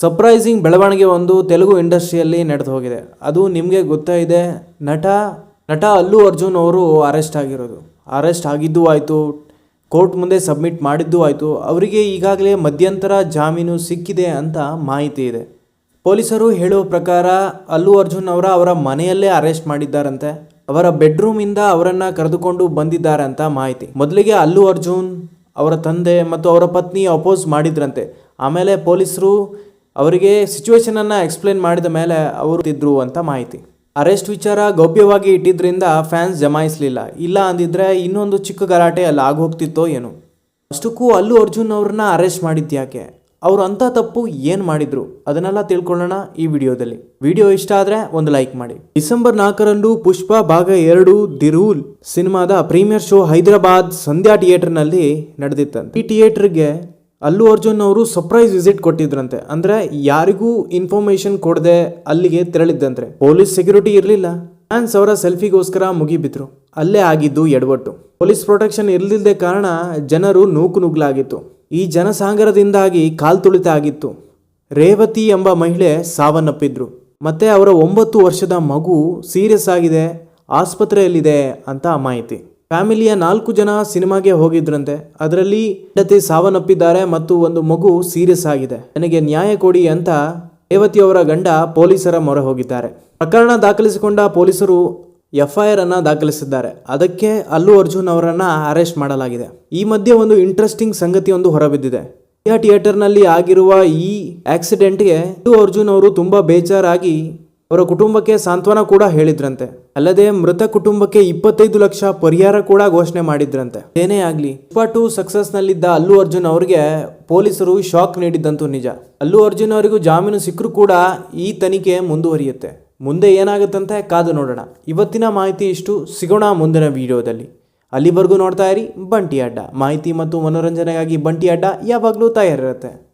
Surprising ಬೆಳವಣಿಗೆ ಒಂದು ತೆಲುಗು ಇಂಡಸ್ಟ್ರಿಯಲ್ಲಿ ನಡೆದು ಹೋಗಿದೆ. ಅದು ನಿಮಗೆ ಗೊತ್ತಾ ಇದೆ, ನಟ ನಟ ಅಲ್ಲು ಅರ್ಜುನ್ ಅವರು ಅರೆಸ್ಟ್ ಆಗಿರೋದು. ಅರೆಸ್ಟ್ ಆಗಿದ್ದು ಆಯಿತು ಕೋರ್ಟ್ ಮುಂದೆ ಸಬ್ಮಿಟ್ ಮಾಡಿದ್ದು ಆಯಿತು. ಅವರಿಗೆ ಈಗಾಗಲೇ ಮಧ್ಯಂತರ ಜಾಮೀನು ಸಿಕ್ಕಿದೆ ಅಂತ ಮಾಹಿತಿ ಇದೆ. ಪೊಲೀಸರು ಹೇಳುವ ಪ್ರಕಾರ ಅಲ್ಲು ಅರ್ಜುನ್ ಅವರ ಅವರ ಮನೆಯಲ್ಲೇ ಅರೆಸ್ಟ್ ಮಾಡಿದ್ದಾರಂತೆ. ಅವರ ಬೆಡ್ರೂಮಿಂದ ಅವರನ್ನು ಕರೆದುಕೊಂಡು ಬಂದಿದ್ದಾರೆ ಅಂತ ಮಾಹಿತಿ. ಮೊದಲಿಗೆ ಅಲ್ಲು ಅರ್ಜುನ್ ಅವರ ತಂದೆ ಮತ್ತು ಅವರ ಪತ್ನಿ ಅಪೋಸ್ ಮಾಡಿದ್ರಂತೆ. ಆಮೇಲೆ ಪೊಲೀಸರು ಅವರಿಗೆ ಸಿಚುವೇಶನನ್ನು ಎಕ್ಸ್ಪ್ಲೇನ್ ಮಾಡಿದ ಮೇಲೆ ಅವರು ಇದ್ದರು ಅಂತ ಮಾಹಿತಿ. ಅರೆಸ್ಟ್ ವಿಚಾರ ಗೌಪ್ಯವಾಗಿ ಇಟ್ಟಿದ್ದರಿಂದ ಫ್ಯಾನ್ಸ್ ಜಮಾಯಿಸಲಿಲ್ಲ. ಇಲ್ಲ ಅಂದಿದ್ರೆ ಇನ್ನೊಂದು ಚಿಕ್ಕ ಗಲಾಟೆ ಅಲ್ಲಿ ಆಗೋಗ್ತಿತ್ತೋ ಏನು. ಅಷ್ಟಕ್ಕೂ ಅಲ್ಲು ಅರ್ಜುನ್ ಅವ್ರನ್ನ ಅರೆಸ್ಟ್ ಮಾಡಿದ್ಯಾಕೆ ಅವ್ರು ಅಂಥ ತಪ್ಪು ಏನು ಮಾಡಿದ್ರು? ಅದನ್ನೆಲ್ಲ ತಿಳ್ಕೊಳ್ಳೋಣ ಈ ವಿಡಿಯೋದಲ್ಲಿ. ವಿಡಿಯೋ ಇಷ್ಟ ಆದರೆ ಒಂದು ಲೈಕ್ ಮಾಡಿ. ಡಿಸೆಂಬರ್ ನಾಲ್ಕರಂದು ಪುಷ್ಪ ಭಾಗ ಎರಡು ದಿ ರೂಲ್ ಸಿನಿಮಾದ ಪ್ರೀಮಿಯರ್ ಶೋ ಹೈದರಾಬಾದ್ ಸಂಧ್ಯಾ ಥಿಯೇಟರ್ನಲ್ಲಿ ನಡೆದಿತ್ತಂತೆ. ಈ ಥಿಯೇಟರ್ಗೆ ಅಲ್ಲು ಅರ್ಜುನ್ ಅವರು ಸರ್ಪ್ರೈಸ್ ವಿಸಿಟ್ ಕೊಟ್ಟಿದ್ರಂತೆ. ಅಂದ್ರೆ ಯಾರಿಗೂ ಇನ್ಫಾರ್ಮೇಶನ್ ಕೊಡದೆ ಅಲ್ಲಿಗೆ ತೆರಳಿದ್ದಂತೆ ಪೊಲೀಸ್ ಸೆಕ್ಯೂರಿಟಿ ಇರಲಿಲ್ಲ. ಫ್ಯಾನ್ಸ್ ಅವರ ಸೆಲ್ಫಿಗೋಸ್ಕರ ಮುಗಿಬಿದ್ರು. ಅಲ್ಲೇ ಆಗಿದ್ದು ಎಡವಟ್ಟು. ಪೊಲೀಸ್ ಪ್ರೊಟೆಕ್ಷನ್ ಇರಲಿಲ್ಲದೆ ಕಾರಣ ಜನರು ನೂಕು ನುಗ್ಲಾಗಿತ್ತು. ಈ ಜನಸಾಗರದಿಂದಾಗಿ ಕಾಲ್ ತುಳಿತ ಆಗಿತ್ತು. ರೇವತಿ ಎಂಬ ಮಹಿಳೆ ಸಾವನ್ನಪ್ಪಿದ್ರು. ಮತ್ತೆ ಅವರ ಒಂಬತ್ತು ವರ್ಷದ ಮಗು ಸೀರಿಯಸ್ ಆಗಿದೆ, ಆಸ್ಪತ್ರೆಯಲ್ಲಿದೆ ಅಂತ ಮಾಹಿತಿ. ಫ್ಯಾಮಿಲಿಯ ನಾಲ್ಕು ಜನ ಸಿನಿಮಾಗೆ ಹೋಗಿದ್ರಂತೆ. ಅದರಲ್ಲಿ ಹೆಂಡತಿ ಸಾವನ್ನಪ್ಪಿದ್ದಾರೆ ಮತ್ತು ಒಂದು ಮಗು ಸೀರಿಯಸ್ ಆಗಿದೆ. ನನಗೆ ನ್ಯಾಯ ಕೊಡಿ ಅಂತ ರೇವತಿಯವರ ಗಂಡ ಪೊಲೀಸರ ಮೊರೆ ಹೋಗಿದ್ದಾರೆ. ಪ್ರಕರಣ ದಾಖಲಿಸಿಕೊಂಡ ಪೊಲೀಸರು ಎಫ್ಐಆರ್ ಅನ್ನ ದಾಖಲಿಸಿದ್ದಾರೆ. ಅದಕ್ಕೆ ಅಲ್ಲು ಅರ್ಜುನ್ ಅವರನ್ನ ಅರೆಸ್ಟ್ ಮಾಡಲಾಗಿದೆ. ಈ ಮಧ್ಯೆ ಒಂದು ಇಂಟ್ರೆಸ್ಟಿಂಗ್ ಸಂಗತಿಯೊಂದು ಹೊರಬಿದ್ದಿದೆ. ಇಂಡಿಯಾ ಥಿಯೇಟರ್ನಲ್ಲಿ ಆಗಿರುವ ಈ ಆಕ್ಸಿಡೆಂಟ್ಗೆ ಅಲ್ಲು ಅರ್ಜುನ್ ಅವರು ತುಂಬಾ ಬೇಜಾರಾಗಿ ಅವರ ಕುಟುಂಬಕ್ಕೆ ಸಾಂತ್ವನ ಕೂಡ ಹೇಳಿದ್ರಂತೆ. ಅಲ್ಲದೆ ಮೃತ ಕುಟುಂಬಕ್ಕೆ ಇಪ್ಪತ್ತೈದು ಲಕ್ಷ ಪರಿಹಾರ ಕೂಡ ಘೋಷಣೆ ಮಾಡಿದ್ರಂತೆ. ಏನೇ ಆಗಲಿ ಪುಷ್ಪ ಟು ಸಕ್ಸಸ್ ನಲ್ಲಿದ್ದ ಅಲ್ಲು ಅರ್ಜುನ್ ಅವರಿಗೆ ಪೊಲೀಸರು ಶಾಕ್ ನೀಡಿದ್ದಂತೂ ನಿಜ. ಅಲ್ಲು ಅರ್ಜುನ್ ಅವರಿಗೂ ಜಾಮೀನು ಸಿಕ್ಕರೂ ಕೂಡ ಈ ತನಿಖೆ ಮುಂದುವರಿಯುತ್ತೆ. ಮುಂದೆ ಏನಾಗುತ್ತಂತೆ ಕಾದು ನೋಡೋಣ. ಇವತ್ತಿನ ಮಾಹಿತಿ ಇಷ್ಟು. ಸಿಗೋಣ ಮುಂದಿನ ವಿಡಿಯೋದಲ್ಲಿ. ಅಲ್ಲಿವರೆಗೂ ನೋಡ್ತಾ ಇರಿ ಬಂಟಿ ಅಡ್ಡ. ಮಾಹಿತಿ ಮತ್ತು ಮನೋರಂಜನೆಗಾಗಿ ಬಂಟಿ ಅಡ್ಡ ಯಾವಾಗಲೂ ತಯಾರಿರುತ್ತೆ.